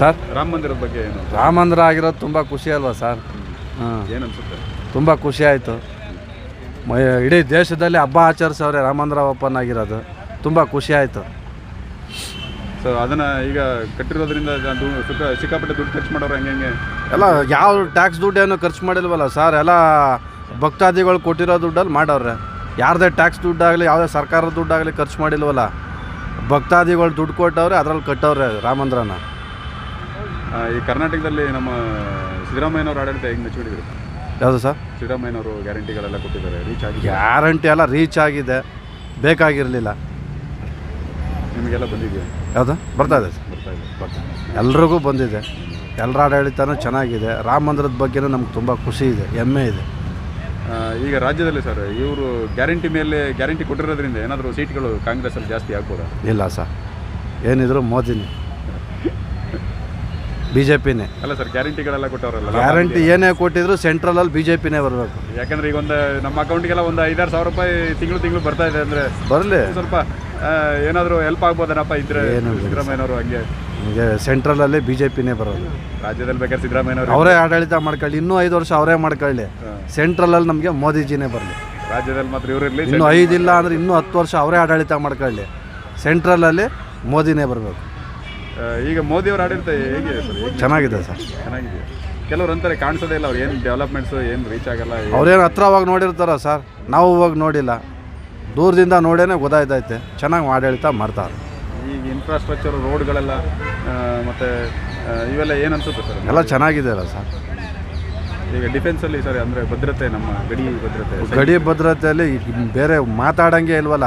Sir? Rama ಮಂದಿರದ ಬಗ್ಗೆ ಏನು? ರಾಮ ಮಂದಿರ ಆಗಿರೋದು ತುಂಬ ಖುಷಿ ಅಲ್ವಾ ಸರ್? ಹಾಂ ಏನು ಅನ್ಸುತ್ತೆ ತುಂಬ ಖುಷಿ ಆಯಿತು. ಇಡೀ ದೇಶದಲ್ಲಿ ಹಬ್ಬ ಆಚರಿಸೋರೆ ರಾಮ ಮಂದಿರ ಓಪನ್ ಆಗಿರೋದು. ತುಂಬ ಖುಷಿ ಆಯಿತು. ಸೊ ಅದನ್ನು ಈಗ ಕಟ್ಟಿರೋದ್ರಿಂದ ಸಿಕ್ಕಾಪಟ್ಟೆ ದುಡ್ಡು ಖರ್ಚು ಮಾಡೋರು ಹಂಗೆ ಹಂಗೆ? ಎಲ್ಲ ಯಾವ ಟ್ಯಾಕ್ಸ್ ದುಡ್ಡು ಏನು ಖರ್ಚು ಮಾಡಿಲ್ವಲ್ಲ ಸರ್? ಎಲ್ಲ ಭಕ್ತಾದಿಗಳು ಕೊಟ್ಟಿರೋ ದುಡ್ಡಲ್ಲಿ ಮಾಡವ್ರೆ ಯಾರದೇ ಟ್ಯಾಕ್ಸ್ ದುಡ್ಡಾಗಲಿ ಯಾವುದೇ ಸರ್ಕಾರದ ದುಡ್ಡಾಗಲಿ ಖರ್ಚು ಮಾಡಿಲ್ವಲ್ಲ? ಭಕ್ತಾದಿಗಳು ದುಡ್ಡು ಕೊಟ್ಟವ್ರೆ ಅದರಲ್ಲಿ ಕಟ್ಟವ್ರೆ ರಾಮಂದ್ರನ ಈ ಕರ್ನಾಟಕದಲ್ಲಿ ನಮ್ಮ ಸಿದ್ದರಾಮಯ್ಯನವ್ರ ಆಡಳಿತ ಹೆಂಗೆ ಮೆಚ್ಚಿಬಿಟ್ಟಿದ್ರು ಯಾವುದು ಸರ್? ಸಿದ್ದರಾಮಯ್ಯನವರು ಗ್ಯಾರಂಟಿಗಳೆಲ್ಲ ಕೊಟ್ಟಿದ್ದಾರೆ ರೀಚ್ ಆಗಿ ಗ್ಯಾರಂಟಿ ಎಲ್ಲ ರೀಚ್ ಆಗಿದೆ. ಬೇಕಾಗಿರಲಿಲ್ಲ. ನಿಮಗೆಲ್ಲ ಬಂದಿದೆಯಾ? ಯಾವುದು? ಬರ್ತಾ ಇದೆ. ಸರ್ ಬರ್ತಾ ಇದೆ. ಬರ್ತಾ ಎಲ್ರಿಗೂ ಬಂದಿದೆ. ಎಲ್ಲರ ಆಡಳಿತನೂ ಚೆನ್ನಾಗಿದೆ. ರಾಮ ಮಂದಿರದ ಬಗ್ಗೆನೂ ನಮ್ಗೆ ತುಂಬ ಖುಷಿ ಇದೆ ಹೆಮ್ಮೆ ಇದೆ. ಆ, ಈಗ ರಾಜ್ಯದಲ್ಲಿ ಸರ್ ಇವರು ಗ್ಯಾರಂಟಿ ಮೇಲೆ ಗ್ಯಾರಂಟಿ ಕೊಟ್ಟಿರೋದ್ರಿಂದ ಏನಾದರೂ ಸೀಟ್ಗಳು ಕಾಂಗ್ರೆಸ್ಸಲ್ಲಿ ಜಾಸ್ತಿ ಆಗ್ಬೋದಾ? ಇಲ್ಲ ಸರ್. ಏನಿದ್ರು ಮೋದಿನೇ. ಬಿ ಜೆ ಪಿನೇ ಅಲ್ಲ ಸರ್ ಗ್ಯಾರಂಟಿಗಳೆಲ್ಲ ಕೊಟ್ಟವರಲ್ಲ? ಗ್ಯಾರಂಟಿ ಏನೇ ಕೊಟ್ಟಿದ್ರು ಸೆಂಟ್ರಲ್ ಬಿ ಜೆ ಪಿನೇ ಬರಬೇಕು. ಯಾಕಂದ್ರೆ ಈಗ ಒಂದು ನಮ್ಮ ಅಕೌಂಟಿಗೆಲ್ಲ ಒಂದು ಐದಾರು ಸಾವಿರ ರೂಪಾಯಿ ತಿಂಗಳು ತಿಂಗಳು ಬರ್ತಾ ಇದೆ ಅಂದ್ರೆ ಬರಲಿ. ಸ್ವಲ್ಪ ಏನಾದರೂ ಹೆಲ್ಪ್ ಆಗ್ಬೋದನಪ್ಪ ಇದ್ರೆ ಸಿದ್ದರಾಮಯ್ಯನವರು ಹಂಗೆ? ನಿಮಗೆ ಸೆಂಟ್ರಲಲ್ಲಿ ಬಿ ಜೆ ಪಿನೇ ಬರೋದು. ರಾಜ್ಯದಲ್ಲಿ ಬೇಕಾದ್ರೆ ಸಿದ್ದರಾಮಯ್ಯನವರು ಅವರೇ ಆಡಳಿತ ಮಾಡ್ಕೊಳ್ಳಿ ಇನ್ನೂ ಐದು ವರ್ಷ ಅವರೇ ಮಾಡ್ಕೊಳ್ಳಿ. ಸೆಂಟ್ರಲಲ್ಲಿ ನಮಗೆ ಮೋದಿಜಿನೇ ಬರಲಿ. ರಾಜ್ಯದಲ್ಲಿ ಮಾತ್ರ ಇವರು ಇರಲಿ ಇನ್ನೂ ಐದಿಲ್ಲ ಅಂದ್ರೆ ಇನ್ನೂ ಹತ್ತು ವರ್ಷ ಅವರೇ ಆಡಳಿತ ಮಾಡ್ಕೊಳ್ಳಿ. ಸೆಂಟ್ರಲಲ್ಲಿ ಮೋದಿನೇ ಬರಬೇಕು. ಈಗ ಮೋದಿಯವರ ಆಡಳಿತ ಹೇಗೆ ಸರ್? ಚೆನ್ನಾಗಿದೆ ಸರ್. ಚೆನ್ನಾಗಿದೆ. ಕೆಲವರು ಅಂತಾರೆ ಕಾಣಿಸೋದೇ ಇಲ್ಲ ಅವ್ರು ಏನು ಡೆವಲಪ್ಮೆಂಟ್ಸ್ ಏನು ರೀಚ್ ಆಗಲ್ಲ ಅವ್ರೇನು ಹತ್ರ ಅವಾಗ ನೋಡಿರ್ತಾರ ಸರ್ ನಾವು ಇವಾಗ ನೋಡಿಲ್ಲ. ದೂರದಿಂದ ನೋಡೇನೆ ಗೊತ್ತಾಯ್ತೈತೆ. ಚೆನ್ನಾಗಿ ಆಡಳಿತ ಮಾಡ್ತಾರೆ. ಈಗ ಇನ್ಫ್ರಾಸ್ಟ್ರಕ್ಚರ್ ರೋಡ್ಗಳೆಲ್ಲ ಮತ್ತು ಇವೆಲ್ಲ ಏನು ಅನ್ಸುತ್ತೆ ಸರ್? ಎಲ್ಲ ಚೆನ್ನಾಗಿದೆ ಅಲ್ಲ ಸರ್. ಈಗ ಡಿಫೆನ್ಸಲ್ಲಿ ಸರ್ ಅಂದರೆ ಭದ್ರತೆ ನಮ್ಮ ಗಡಿ ಭದ್ರತೆ ಗಡಿ ಭದ್ರತೆಯಲ್ಲಿ ಈಗ ಬೇರೆ ಮಾತಾಡೋಂಗೆ ಇಲ್ವಲ್ಲ.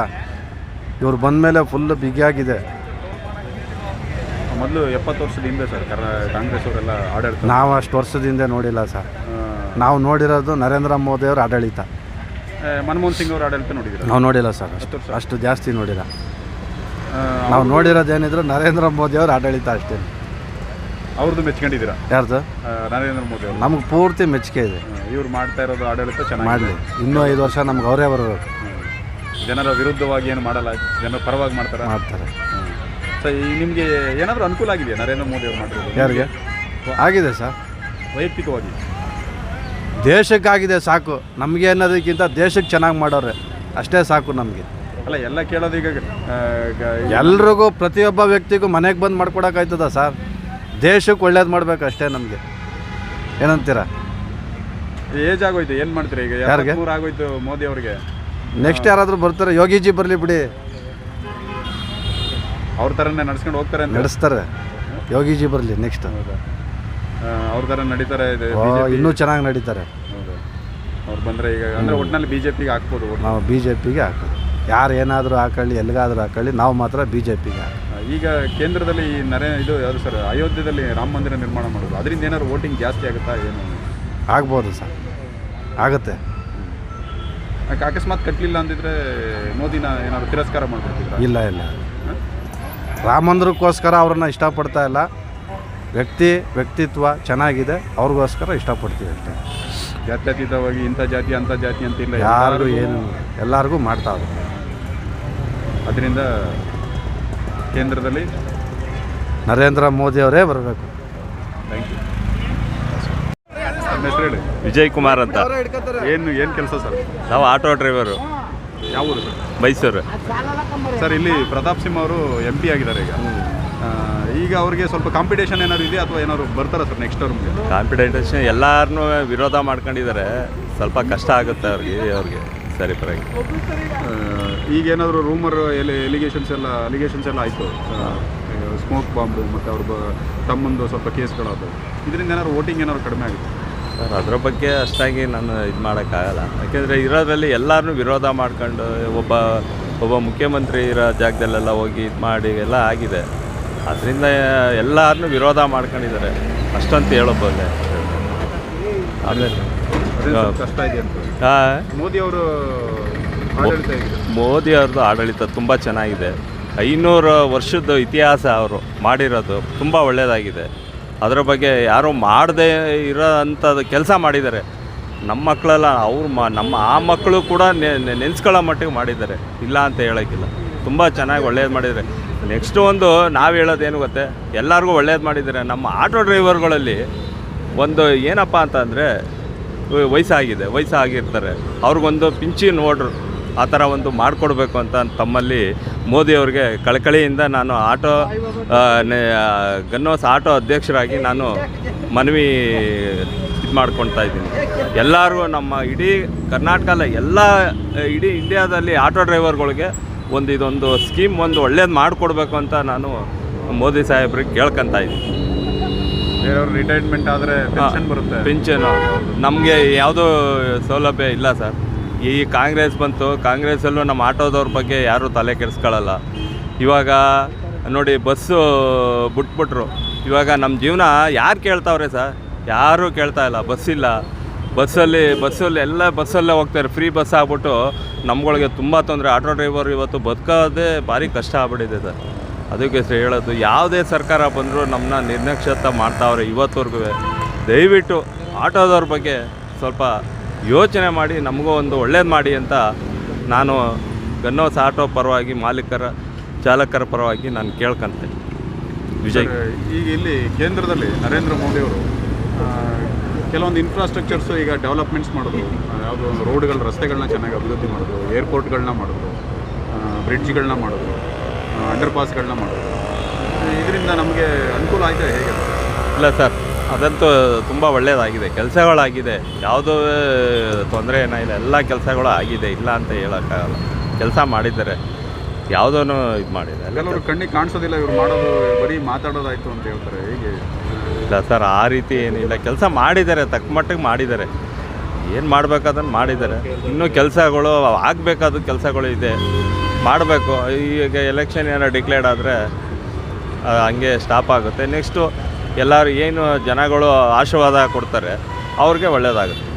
ಇವ್ರು ಬಂದಮೇಲೆ ಫುಲ್ ಬಿಗಿಯಾಗಿದೆ. ಮೊದಲು ಎಪ್ಪತ್ತು ವರ್ಷದ ಹಿಂದೆ ಸರ್ ಕರ ಕಾಂಗ್ರೆಸ್ ಅವರೆಲ್ಲ ಆಡಳಿತ? ನಾವು ಅಷ್ಟು ವರ್ಷದಿಂದ ನೋಡಿಲ್ಲ ಸರ್. ನಾವು ನೋಡಿರೋದು ನರೇಂದ್ರ ಮೋದಿಯವ್ರ ಆಡಳಿತ. ಆ, ಮನಮೋಹನ್ ಸಿಂಗ್ ಅವರ ಆಡಳಿತ ನೋಡಿದ್ರು ನಾವು ನೋಡಿಲ್ಲ ಸರ್ ಅಷ್ಟು ಅಷ್ಟು ಜಾಸ್ತಿ ನೋಡಿಲ್ಲ. ನಾವು ನೋಡಿರೋದೇನಿದ್ರು ನರೇಂದ್ರ ಮೋದಿಯವ್ರ ಆಡಳಿತ ಅಷ್ಟೇ. ಅವ್ರದ್ದು ಮೆಚ್ಕೊಂಡಿದ್ದೀರಾ? ಯಾರ್ದು? ಆ, ನರೇಂದ್ರ ಮೋದಿ ಅವರು ನಮಗೆ ಪೂರ್ತಿ ಮೆಚ್ಚುಗೆ ಇದೆ. ಇವ್ರು ಮಾಡ್ತಾ ಇರೋದು ಆಡಳಿತ ಚೆನ್ನಾಗಿ ಮಾಡಲಿ. ಇನ್ನೂ ಐದು ವರ್ಷ ನಮ್ಗೆ ಅವರೇ ಬರಬೇಕು. ಜನರ ವಿರುದ್ಧವಾಗಿ ಏನು ಮಾಡಲ್ಲ ಜನರ ಪರವಾಗಿ ಮಾಡ್ತಾರೆ? ಮಾಡ್ತಾರೆ. ಸೊ ಈ ನಿಮಗೆ ಏನಾದರೂ ಅನುಕೂಲ ಆಗಿದೆಯಾ? ನರೇಂದ್ರ ಮೋದಿ ಅವರು ಮಾಡಿರೋದು? ಯಾರಿಗೆ? ಆಗಿದೆ ಸರ್. ವೈಯಕ್ತಿಕವಾಗಿ? ದೇಶಕ್ಕಾಗಿದೆ ಸಾಕು. ನಮಗೆ ಅನ್ನೋದಕ್ಕಿಂತ ದೇಶಕ್ಕೆ ಚೆನ್ನಾಗಿ ಮಾಡೋರೆ. ಅಷ್ಟೇ ಸಾಕು ನಮಗೆ. ಅಲ್ಲ ಎಲ್ಲ ಕೇಳೋದು ಈಗ ಆ, ಗ- ಎಲ್ರಿಗೂ ಪ್ರತಿಯೊಬ್ಬ ವ್ಯಕ್ತಿಗೂ ಮನೆಗೆ ಬಂದು ಮಾಡ್ಕೊಡೋಕ್ಕಾಯ್ತದ ಸರ್? ದೇಶಕ್ಕೆ ಒಳ್ಳೇದು ಮಾಡ್ಬೇಕು ಅಷ್ಟೇ ನಮಗೆ. ಏನಂತೀರಾ? ಏಜ್ ಆಗೋಯ್ತು ಏನು ಮಾಡ್ತೀರಿ ಈಗ? ಯಾರಿಗೆ? ಆಗೋಯ್ತು ಮೋದಿ ಅವರಿಗೆ. ನೆಕ್ಸ್ಟ್ ಯಾರಾದರೂ ಬರ್ತಾರೆ? ಯೋಗಿಜಿ ಬರಲಿ ಬಿಡಿ. ಅವ್ರ ಥರನೇ ನಡ್ಸ್ಕೊಂಡು ಹೋಗ್ತಾರೆ ಅಂತ? ನಡೆಸ್ತಾರೆ. ಯೋಗಿಜಿ ಬರಲಿ ನೆಕ್ಸ್ಟ್ ಹೌದಾ? ಆ, ಅವ್ರ ಥರ ನಡೀತಾರೆ ಇದು ಇನ್ನೂ ಚೆನ್ನಾಗಿ ನಡೀತಾರೆ. ಹೌದಾ? ಅವ್ರು ಬಂದರೆ ಈಗ ಅಂದರೆ ಒಟ್ಟಿನಲ್ಲಿ ಬಿ ಜೆ ಪಿಗೆ ಹಾಕ್ಬೋದು ನಾವು ಬಿ ಜೆ ಪಿಗೆ ಹಾಕೋದು ಯಾರು ಏನಾದರೂ ಹಾಕೊಳ್ಳಿ ಎಲ್ಲಿಗಾದರೂ ಹಾಕೊಳ್ಳಿ ನಾವು ಮಾತ್ರ ಬಿ ಜೆ ಪಿಗೆ ಹಾಕೋದು ಆ, ಈಗ ಕೇಂದ್ರದಲ್ಲಿ ಈ ನರೇ ಇದು ಯಾವುದು ಸರ್ ಅಯೋಧ್ಯೆಯಲ್ಲಿ ರಾಮ ಮಂದಿರ ನಿರ್ಮಾಣ ಮಾಡೋದು ಅದರಿಂದ ಏನಾದ್ರು ವೋಟಿಂಗ್ ಜಾಸ್ತಿ ಆಗುತ್ತಾ ಏನು? ಆಗ್ಬೋದು ಸರ್. ಆಗುತ್ತೆ. ಯಾಕೆ ಅಕಸ್ಮಾತ್ ಕಟ್ಟಲಿಲ್ಲ ಅಂದಿದ್ರೆ ಮೋದಿನ ಏನಾದ್ರು ತಿರಸ್ಕಾರ ಮಾಡ್ಬಿಡ್ತಿದ್ರ ಇಲ್ಲ ಇಲ್ಲ. ರಾಮ ಮಂದಿರಕ್ಕೋಸ್ಕರ ಅವ್ರನ್ನ ಇಷ್ಟಪಡ್ತಾ ಇಲ್ಲ. ವ್ಯಕ್ತಿ ವ್ಯಕ್ತಿತ್ವ ಚೆನ್ನಾಗಿದೆ. ಅವ್ರಿಗೋಸ್ಕರ ಇಷ್ಟಪಡ್ತೀವಿ ಅಷ್ಟೇ. ಜಾತ್ಯತೀತವಾಗಿ ಇಂಥ ಜಾತಿ ಅಂಥ ಜಾತಿ ಅಂತ ಇಲ್ಲ. ಯಾರಿಗೂ ಏನು ಎಲ್ಲರಿಗೂ ಮಾಡ್ತಾವ್ರೆ ಅದರಿಂದ ಕೇಂದ್ರದಲ್ಲಿ ನರೇಂದ್ರ ಮೋದಿ ಅವರೇ ಬರಬೇಕು. ಥ್ಯಾಂಕ್ ಯು ನಮ್ಮ ಹೆಸರು ಹೇಳಿ. ವಿಜಯ್ ಕುಮಾರ್ ಅಂತ. ಏನು ಏನು ಕೆಲಸ ಸರ್? ನಾವು ಆಟೋ ಡ್ರೈವರು. ಯಾವ ಊರು ಸರ್? ಮೈಸೂರು. ಸರ್ ಇಲ್ಲಿ ಪ್ರತಾಪ್ ಸಿಂಹ ಅವರು ಎಂ ಪಿ ಆಗಿದ್ದಾರೆ ಈಗ. ಈಗ ಅವ್ರಿಗೆ ಸ್ವಲ್ಪ ಕಾಂಪಿಟೇಷನ್ ಏನಾದ್ರು ಇದೆಯಾ ಅಥವಾ ಏನಾದ್ರು ಬರ್ತಾರಾ ಸರ್ ನೆಕ್ಸ್ಟ್ ಟರ್ಮ್ಗೆ ಕಾಂಪಿಟೇಷನ್ ಎಲ್ಲಾರನ್ನೂ ವಿರೋಧ ಮಾಡ್ಕೊಂಡಿದ್ದಾರೆ. ಸ್ವಲ್ಪ ಕಷ್ಟ ಆಗುತ್ತೆ ಅವ್ರಿಗೆ ಅವ್ರಿಗೆ. ಸರಿ ಪರವಾಗಿ ಈಗ ಏನಾದರೂ ರೂಮರ್ ಎಲ್ಲಿ ಎಲಿಗೇಷನ್ಸ್ ಎಲ್ಲ ಅಲಿಗೇಷನ್ಸ್ ಎಲ್ಲ ಆಯಿತು. ಸ್ಮೋಕ್ ಬಾಂಬು ಮತ್ತು ಅವ್ರ ತಮ್ಮಂದು ಸ್ವಲ್ಪ ಕೇಸ್ಗಳಾದವು ಇದರಿಂದ ಏನಾದ್ರು ವೋಟಿಂಗ್ ಏನಾದ್ರು ಕಡಿಮೆ ಆಗುತ್ತೆ ಸರ್ ಅದರ ಬಗ್ಗೆ ಅಷ್ಟಾಗಿ ನಾನು ಇದು ಮಾಡೋಕ್ಕಾಗಲ್ಲ. ಯಾಕೆಂದರೆ ಇರೋದ್ರಲ್ಲಿ ಎಲ್ಲರನ್ನೂ ವಿರೋಧ ಮಾಡ್ಕೊಂಡು ಒಬ್ಬ ಒಬ್ಬ ಮುಖ್ಯಮಂತ್ರಿ ಇರೋ ಜಾಗದಲ್ಲೆಲ್ಲ ಹೋಗಿ ಇದು ಮಾಡಿ ಎಲ್ಲ ಆಗಿದೆ. ಅದರಿಂದ ಎಲ್ಲರನ್ನೂ ವಿರೋಧ ಮಾಡ್ಕೊಂಡಿದ್ದಾರೆ. ಅಷ್ಟಂತ ಹೇಳೋಬೋದೆ ಆಮೇಲೆ ಕಷ್ಟ ಇದೆ ಮೋದಿ ಅವರು ಮೋದಿ ಅವ್ರದ್ದು ಆಡಳಿತ ತುಂಬ ಚೆನ್ನಾಗಿದೆ. ಐನೂರು ವರ್ಷದ ಇತಿಹಾಸ ಅವರು ಮಾಡಿರೋದು ತುಂಬ ಒಳ್ಳೆಯದಾಗಿದೆ ಅದರ ಬಗ್ಗೆ ಯಾರೂ ಮಾಡದೇ ಇರೋ ಅಂಥದ್ದು ಕೆಲಸ ಮಾಡಿದ್ದಾರೆ. ನಮ್ಮ ಮಕ್ಕಳೆಲ್ಲ ಅವ್ರು ಮ, ನಮ್ಮ ಆ ಮಕ್ಕಳು ಕೂಡ ನೆನೆಸ್ಕೊಳ್ಳೋ ಮಟ್ಟಿಗೆ ಮಾಡಿದ್ದಾರೆ. ಇಲ್ಲ ಅಂತ ಹೇಳೋಕ್ಕಿಲ್ಲ. ತುಂಬ ಚೆನ್ನಾಗಿ ಒಳ್ಳೇದು ಮಾಡಿದ್ದಾರೆ. ನೆಕ್ಸ್ಟ್ ಒಂದು ನಾವು ಹೇಳೋದೇನು ಗೊತ್ತೆ? ಎಲ್ಲರಿಗೂ ಒಳ್ಳೇದು ಮಾಡಿದ್ದಾರೆ. ನಮ್ಮ ಆಟೋ ಡ್ರೈವರ್ಗಳಲ್ಲಿ ಒಂದು ಏನಪ್ಪ ಅಂತಂದರೆ ವಯಸ್ಸಾಗಿದೆ, ವಯಸ್ಸಾಗಿರ್ತಾರೆ. ಅವ್ರಿಗೊಂದು ಪಿಂಚಿನ್ ಓಡ್ರು ಆ ಥರ ಒಂದು ಮಾಡಿಕೊಡ್ಬೇಕು ಅಂತ ತಮ್ಮಲ್ಲಿ ಮೋದಿಯವ್ರಿಗೆ ಕಳಕಳಿಯಿಂದ ನಾನು ಆಟೋ ಗನ್ನೋಸ್ ಆಟೋ ಅಧ್ಯಕ್ಷರಾಗಿ ನಾನು ಮನವಿ ಇದು ಮಾಡ್ಕೊಳ್ತಾ ಇದ್ದೀನಿ. ಎಲ್ಲರೂ ನಮ್ಮ ಇಡೀ ಕರ್ನಾಟಕದ ಎಲ್ಲ ಇಡೀ ಇಂಡಿಯಾದಲ್ಲಿ ಆಟೋ ಡ್ರೈವರ್ಗಳಿಗೆ ಒಂದು ಇದೊಂದು ಸ್ಕೀಮ್ ಒಂದು ಒಳ್ಳೇದು ಮಾಡಿಕೊಡ್ಬೇಕು ಅಂತ ನಾನು ಮೋದಿ ಸಾಹೇಬ್ರಿಗೆ ಕೇಳ್ಕೊತಾ ಇದ್ದೀನಿ. ರಿಟೈರ್ಮೆಂಟ್ ಆದರೆ ಪೆನ್ಷನ್ ಬರುತ್ತೆ. ಪಿಂಚನು ನಮಗೆ ಯಾವುದೂ ಸೌಲಭ್ಯ ಇಲ್ಲ ಸರ್. ಈ ಕಾಂಗ್ರೆಸ್ ಬಂತು, ಕಾಂಗ್ರೆಸ್ಸಲ್ಲೂ ನಮ್ಮ ಆಟೋದವ್ರ ಬಗ್ಗೆ ಯಾರೂ ತಲೆ ಕೆಡಿಸ್ಕೊಳ್ಳಲ್ಲ. ಇವಾಗ ನೋಡಿ ಬಸ್ಸು ಬಿಟ್ಬಿಟ್ರು. ಇವಾಗ ನಮ್ಮ ಜೀವನ ಯಾರು ಕೇಳ್ತಾವ್ರೆ ಸರ್? ಯಾರೂ ಕೇಳ್ತಾ ಇಲ್ಲ, ಬಸ್ ಇಲ್ಲ. ಬಸ್ಸಲ್ಲಿ ಬಸ್ಸಲ್ಲಿ ಎಲ್ಲ ಬಸ್ಸಲ್ಲೇ ಹೋಗ್ತಾರೆ, ಫ್ರೀ ಬಸ್ ಆಗ್ಬಿಟ್ಟು ನಮ್ಗಳಿಗೆ ತುಂಬ ತೊಂದರೆ. ಆಟೋ ಡ್ರೈವರ್ ಇವತ್ತು ಬದುಕೋದೇ ಭಾರಿ ಕಷ್ಟ ಆಗ್ಬಿಟ್ಟಿದೆ ಸರ್. ಅದಕ್ಕೆ ಸರ್ ಹೇಳೋದು, ಯಾವುದೇ ಸರ್ಕಾರ ಬಂದರೂ ನಮ್ಮನ್ನ ನಿರ್ಲಕ್ಷ್ಯತ ಮಾಡ್ತಾವ್ರೆ ಇವತ್ತವರೆಗೂ ದಯವಿಟ್ಟು ಆಟೋದವ್ರ ಬಗ್ಗೆ ಸ್ವಲ್ಪ ಯೋಚನೆ ಮಾಡಿ ನಮಗೂ ಒಂದು ಒಳ್ಳೇದು ಮಾಡಿ ಅಂತ ನಾನು ಗನ್ನೋಸ್ ಆಟೋ ಪರವಾಗಿ ಮಾಲೀಕರ ಚಾಲಕರ ಪರವಾಗಿ ನಾನು ಕೇಳ್ಕೊಂತೀನಿ ವಿಜಯ್. ಈಗ ಇಲ್ಲಿ ಕೇಂದ್ರದಲ್ಲಿ ನರೇಂದ್ರ ಮೋದಿ ಅವರು ಕೆಲವೊಂದು ಇನ್ಫ್ರಾಸ್ಟ್ರಕ್ಚರ್ಸು ಈಗ ಡೆವಲಪ್ಮೆಂಟ್ಸ್ ಮಾಡೋದು ಯಾವುದೋ ಒಂದು ರೋಡ್ಗಳ ರಸ್ತೆಗಳನ್ನ ಚೆನ್ನಾಗಿ ಅಭಿವೃದ್ಧಿ ಮಾಡೋದು ಏರ್ಪೋರ್ಟ್ಗಳನ್ನ ಮಾಡೋದು ಬ್ರಿಡ್ಜ್ಗಳನ್ನ ಮಾಡೋದು ಅಂಡರ್ ಪಾಸ್ಗಳನ್ನ ಮಾಡೋದು. ಇದರಿಂದ ನಮಗೆ ಅನುಕೂಲ ಆಯ್ತಾ ಹೇಗೆ? ಇಲ್ಲ ಸರ್. ಅದಂತೂ ತುಂಬ ಒಳ್ಳೆಯದಾಗಿದೆ ಕೆಲಸಗಳಾಗಿದೆ. ಯಾವುದೂ ತೊಂದರೆ ಏನಿಲ್ಲ ಎಲ್ಲ ಕೆಲಸಗಳು ಆಗಿದೆ. ಇಲ್ಲ ಅಂತ ಹೇಳೋಕ್ಕಾಗಲ್ಲ. ಕೆಲಸ ಮಾಡಿದ್ದಾರೆ. ಯಾವುದೂ ಇದು ಮಾಡಿದೆ ಎಲ್ಲ ಕೆಲವರು ಕಣ್ಣಿಗೆ ಕಾಣಿಸೋದಿಲ್ಲ. ಇವ್ರು ಮಾಡೋದು ಬರೀ ಮಾತಾಡೋದಾಯಿತು ಅಂತ ಹೇಳ್ತಾರೆ. ಹೇಗೆ? ಇಲ್ಲ ಸರ್ ಆ ರೀತಿ ಏನಿಲ್ಲ. ಕೆಲಸ ಮಾಡಿದ್ದಾರೆ. ತಕ್ಕ ಮಟ್ಟಿಗೆ ಮಾಡಿದ್ದಾರೆ. ಏನು ಮಾಡಬೇಕಾದ್ರೆ ಮಾಡಿದ್ದಾರೆ. ಇನ್ನೂ ಕೆಲಸಗಳು ಆಗಬೇಕಾದ ಕೆಲಸಗಳು ಇದೆ. ಮಾಡಬೇಕು. ಈಗ ಎಲೆಕ್ಷನ್ ಏನೋ ಡಿಕ್ಲೇರ್ ಆದರೆ ಹಂಗೆ ಸ್ಟಾಪ್ ಆಗುತ್ತೆ. ನೆಕ್ಸ್ಟು ಎಲ್ಲರೂ ಏನು ಜನಗಳು ಆಶೀರ್ವಾದ ಕೊಡ್ತಾರೆ ಅವ್ರಿಗೆ ಒಳ್ಳೆಯದಾಗುತ್ತೆ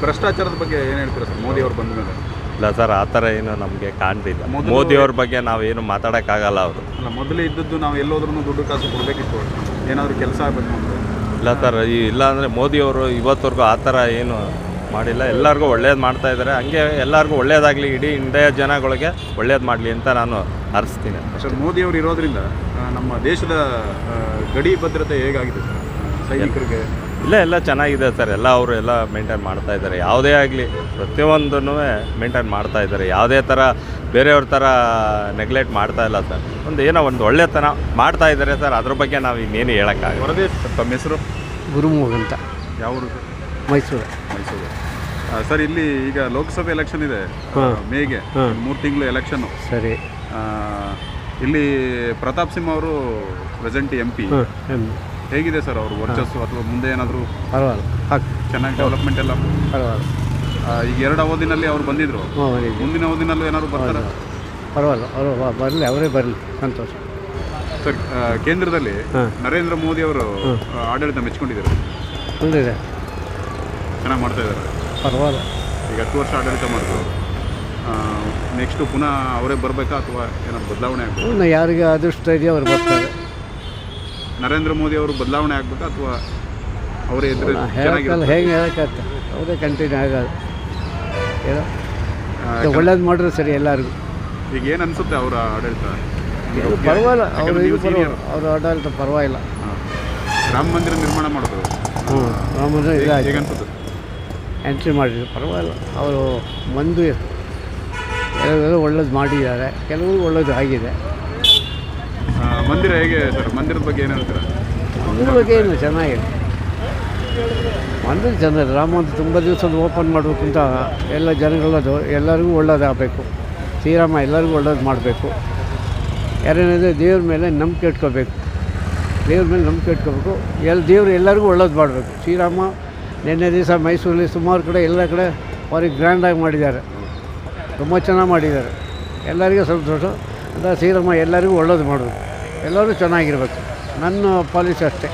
ಭ್ರಷ್ಟಾಚಾರದ ಬಗ್ಗೆ ಏನು ಹೇಳ್ತೀರಾ ಸರ್? ಮೋದಿ ಅವ್ರು ಬಂದ ಮೇಲೆ? ಇಲ್ಲ ಸರ್ ಆ ಥರ ಏನು ನಮಗೆ ಕಾಣ್ತಿಲ್ಲ. ಮೊದಲು- ಮೋದಿಯವ್ರ ಬಗ್ಗೆ ನಾವೇನು ಮಾತಾಡೋಕ್ಕಾಗಲ್ಲ ಅವರು. ಅಲ್ಲ ಮೊದಲೇ ಇದ್ದದ್ದು ನಾವು ಎಲ್ಲೋದ್ರೂ ದುಡ್ಡು ಕಾಸು ಕೊಡಬೇಕಿತ್ತು. ಏನಾದರೂ ಕೆಲಸ ಆಗಬೇಕು ಇಲ್ಲ ಸರ್ ಈ ಇಲ್ಲ ಅಂದರೆ ಮೋದಿಯವರು ಇವತ್ತವರೆಗೂ ಆ ಥರ ಏನು ಮಾಡಿಲ್ಲ. ಎಲ್ಲರಿಗೂ ಒಳ್ಳೇದು ಮಾಡ್ತಾ ಇದ್ದಾರೆ ಹಂಗೆ ಎಲ್ಲರಿಗೂ ಒಳ್ಳೇದಾಗಲಿ ಇಡೀ ಇಂಡಿಯಾ ಜನಗಳಿಗೆ ಒಳ್ಳೇದು ಮಾಡಲಿ ಅಂತ ನಾನು ಹರಿಸ್ತೀನಿ ಸರ್ ಮೋದಿ ಅವರು ಇರೋದ್ರಿಂದ ನಮ್ಮ ದೇಶದ ಗಡಿ ಭದ್ರತೆ ಹೇಗಾಗಿದೆ ಸರ್? ಸೈನಿಕರಿಗೆ? ಇಲ್ಲ ಎಲ್ಲ ಚೆನ್ನಾಗಿದೆ ಸರ್. ಎಲ್ಲ ಅವರು ಎಲ್ಲ ಮೇಂಟೈನ್ ಮಾಡ್ತಾ ಇದ್ದಾರೆ. ಯಾವುದೇ ಆಗಲಿ ಪ್ರತಿಯೊಂದನ್ನು ಮೇಂಟೈನ್ ಮಾಡ್ತಾ ಇದ್ದಾರೆ. ಯಾವುದೇ ಥರ ಬೇರೆಯವ್ರ ಥರ ನೆಗ್ಲೆಕ್ಟ್ ಮಾಡ್ತಾ ಇಲ್ಲ ಸರ್. ಒಂದು ಏನೋ ಒಂದು ಒಳ್ಳೆತನ ಮಾಡ್ತಾ ಇದ್ದಾರೆ ಸರ್. ಅದ್ರ ಬಗ್ಗೆ ನಾವು ಇನ್ನೇನು ಹೇಳೋಕ್ಕಾಗಿ ಹೊರದೇ ತಮ್ಮ ಹೆಸರು? ಗುರುಮೂಗ್ ಅಂತ. ಯಾವೂರು ಮೈಸೂರು. ಮೈಸೂರು. ಸರ್ ಇಲ್ಲಿ ಈಗ ಲೋಕಸಭೆ ಎಲೆಕ್ಷನ್ ಇದೆ. ಹಾಂ. ಮೇಗೆ ಮೂರು ತಿಂಗಳು ಎಲೆಕ್ಷನ್ನು ಸರಿ. ಇಲ್ಲಿ ಪ್ರತಾಪ್ ಸಿಂಹ ಅವರು ಪ್ರೆಸೆಂಟ್ ಎಂ ಪಿ ಹೇಗಿದೆ ಸರ್ ಅವರು ವರ್ಚಸ್ಸು ಅಥವಾ ಮುಂದೆ ಏನಾದರೂ ಪರವಾಗಿಲ್ಲ. ಚೆನ್ನಾಗಿ ಡೆವಲಪ್ಮೆಂಟ್ ಎಲ್ಲ? ಪರವಾಗಿಲ್ಲ. ಈಗ ಎರಡು ಅವಧಿನಲ್ಲಿ ಅವ್ರು ಬಂದಿದ್ರು. ಮುಂದಿನ ಅವಧಿನಲ್ಲೂ ಏನಾದ್ರು ಬರ್ತಾರೆ? ಪರವಾಗಿಲ್ಲ. ಅವರು ಬರಲಿ ಅವರೇ ಬರಲಿ. ಸಂತೋಷ. ಸರ್ ಕೇಂದ್ರದಲ್ಲಿ ನರೇಂದ್ರ ಮೋದಿ ಅವರು ಆಡಳಿತ ಮೆಚ್ಕೊಂಡಿದ್ದಾರೆ. ಚೆನ್ನಾಗಿ ಮಾಡ್ತಾ ಇದ್ದಾರೆ. ಪರವಾಗಿಲ್ಲ. ಈಗ ಹತ್ತು ವರ್ಷ ಆಡಳಿತ ಮಾಡಿದ್ರು. ನೆಕ್ಸ್ಟು ಪುನಃ ಅವರೇ ಬರಬೇಕಾ ಅಥವಾ ಏನಾದ್ರು ಬದಲಾವಣೆ ಆಗಬೇಕು? ಇನ್ನು ಯಾರಿಗೆ ಅದೃಷ್ಟ ಇದೆಯೋ ಅವ್ರು ಬರ್ತಾರೆ. ನರೇಂದ್ರ ಮೋದಿ ಅವರು ಬದಲಾವಣೆ ಆಗಬೇಕಾ ಅಥವಾ ಅವರೇ ಇದ್ರೆ ಹೇಳಕ್ಕಲ್ಲ ಚೆನ್ನಾಗಿರುತ್ತೆ? ಹೇಗೆ ಹೇಳಕ್ಕೆ ಅವರೇ ಕಂಟಿನ್ಯೂ ಆಗೋದು ಏನೋ? ಒಳ್ಳೇದು ಮಾಡಿದ್ರೆ ಸರಿ ಎಲ್ಲರಿಗೂ. ಈಗ ಏನು ಅನಿಸುತ್ತೆ ಅವರ ಆಡಳಿತ? ಪರವಾಗಿಲ್ಲ ಅವರು ಯಾಕಂದ್ರೆ ಇದು ನೀವು senior. ಪರವಾಗಿಲ್ಲ ಅವ್ರ ಆಡಳಿತ ಪರವಾಗಿಲ್ಲ. ಹಾ. ರಾಮ ಮಂದಿರ ನಿರ್ಮಾಣ ಮಾಡೋದು ಹ್ಞೂ ರಾಮ ಮಂದಿರ ಅನ್ಸುತ್ತೆ? ಎಂಟ್ರಿ ಮಾಡಿದ್ರು. ಪರವಾಗಿಲ್ಲ. ಅವರು ಮಂದು ಕೆಲವರು ಒಳ್ಳೇದು ಮಾಡಿದ್ದಾರೆ ಕೆಲವರು ಒಳ್ಳೇದು ಆಗಿದೆ. ಆ, ಮಂದಿರ ಹೇಗೆ ಸರ್? ಮಂದಿರದ ಬಗ್ಗೆ ಏನು ಹೇಳ್ತೀರಾ? ಮಂದಿರ ಬಗ್ಗೆ ಏನು ಚೆನ್ನಾಗಿದೆ. ಮಂದಿರ ಚೆನ್ನಾಗಿದೆ. ರಾಮ ಮಂದಿರ ತುಂಬ ದಿವಸ ಓಪನ್ ಮಾಡಬೇಕು ಅಂತ ಎಲ್ಲ ಜನಗಳದು ಎಲ್ಲರಿಗೂ ಒಳ್ಳೇದಾಗಬೇಕು. ಶ್ರೀರಾಮ ಎಲ್ಲರಿಗೂ ಒಳ್ಳೇದು ಮಾಡಬೇಕು. ಯಾರೇನಿದೆ ದೇವ್ರ ಮೇಲೆ ನಂಬಿಕೆ ಇಟ್ಕೋಬೇಕು. ದೇವ್ರ ಮೇಲೆ ನಂಬಿಕೆ ಇಟ್ಕೋಬೇಕು. ಎಲ್ಲ ದೇವರು ಎಲ್ಲರಿಗೂ ಒಳ್ಳೇದು ಮಾಡಬೇಕು. ಶ್ರೀರಾಮ ನಿನ್ನೆ ದಿವಸ ಮೈಸೂರಲ್ಲಿ ಸುಮಾರು ಕಡೆ ಎಲ್ಲ ಕಡೆ ಅವ್ರಿಗೆ ಗ್ರ್ಯಾಂಡಾಗಿ ಮಾಡಿದ್ದಾರೆ. ತುಂಬ ಚೆನ್ನಾಗಿ ಮಾಡಿದ್ದಾರೆ. ಎಲ್ಲರಿಗೂ ಸಂತೋಷ ಅಂತ ಶ್ರೀರಾಮ ಎಲ್ಲರಿಗೂ ಒಳ್ಳೇದು ಮಾಡೋದು. ಎಲ್ಲರೂ ಚೆನ್ನಾಗಿರ್ಬೇಕು. ನನ್ನ ಪಾಲಿಸಿ ಅಷ್ಟೇ.